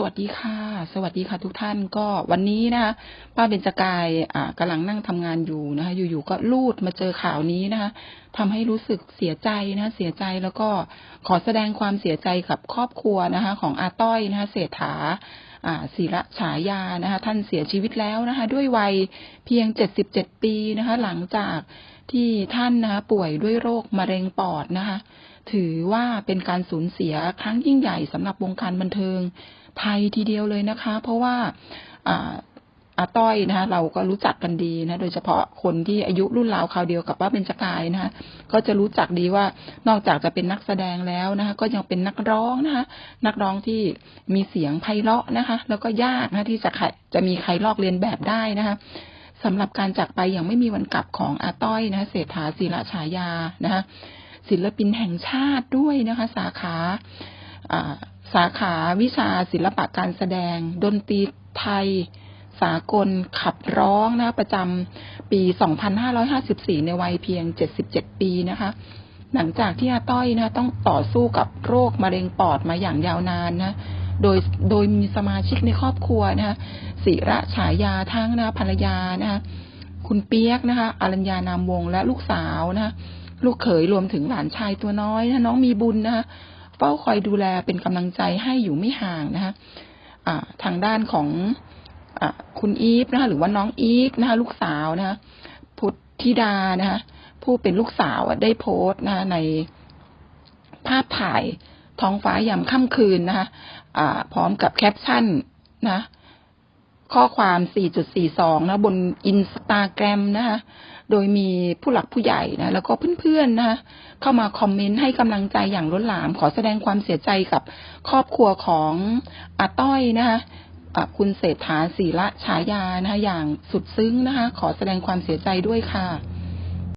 สวัสดีค่ะ สวัสดีค่ะทุกท่านก็วันนี้นะคะป้าเบญจกายอ่ากำลังนั่งทำงานอยู่นะคะ อยู่ๆก็ลูดมาเจอข่าวนี้นะคะทำให้รู้สึกเสียใจนะะเสียใจแล้วก็ขอแสดงความเสียใจกับครอบครัวนะคะ ของอาต้อยนะคะเศรษฐาอ่าศิระฉายานะคะ ท่านเสียชีวิตแล้วนะคะ ด้วยวัยเพียง77ปีนะคะ หลังจาก ที่ท่านนะคะป่วยด้วยโรคมะเร็งปอดนะคะ ถือว่าเป็นการสูญเสียครั้งยิ่งใหญ่สำหรับวงการบันเทิงไทยทีเดียวเลยนะคะ เพราะว่าอาต้อยนะคะเราก็รู้จักกันดีนะ โดยเฉพาะคนที่อายุรุ่นราวคราวเดียวกับว่าเป็นจกายนะคะก็จะรู้จักดีว่านอกจากจะเป็นนักแสดงแล้วนะคะ ก็ยังเป็นนักร้องนะคะ นักร้องที่มีเสียงไพเราะนะคะ แล้วก็ยากนะที่จะจะมีใครลอกเลียนแบบได้นะคะ สำหรับการจากไปอย่างไม่มีวันกลับของอาต้อยนะคะเศรษฐาศิระฉายานะคะศิลปินแห่งชาติด้วยนะคะ สาขาสาขาวิชาศิลปะการแสดง ดนตรีไทยสากลขับร้องนะประจำปี 2554 ในวัยเพียง 77 ปีนะคะ หลังจากที่อาต้อยนะต้องต่อสู้กับโรคมะเร็งปอดมาอย่างยาวนานนะ โดยโดยมีสมาชิกในครอบครัวนะคะศิระฉายาทั้งนะภรรยานะคะคุณเปียกนะคะอรัญญานามวงและลูกสาวนะคะลูกเขยรวมถึงหลานชายตัวน้อยนะน้องมีบุญนะคะเฝ้าคอยดูแลเป็นกำลังใจให้อยู่ไม่ห่างนะคะะทางด้านของอคุณอีฟนะคะหรือว่าน้องอีฟนะคะลูกสาวนะคะพุทธิดานะคะผู้เป็นลูกสาวได้โพสต์นะคะในภาพถ่าย ท้องฟ้ายามค่ำคืนนะคะะพร้อมกับแคปชั่นนะ ข้อความ 4.42 นะบนอินสตาแกรมนะคะ โดยมีผู้หลักผู้ใหญ่นะ แล้วก็เพื่อนๆนะคะเข้ามาคอมเมนต์ให้กำลังใจอย่างล้นหลาม ขอแสดงความเสียใจกับครอบครัวของอาต้อยนะคะคุณเศรษฐาศีระฉายานะคะอย่างสุดซึ้งนะคะ ขอแสดงความเสียใจด้วยค่ะ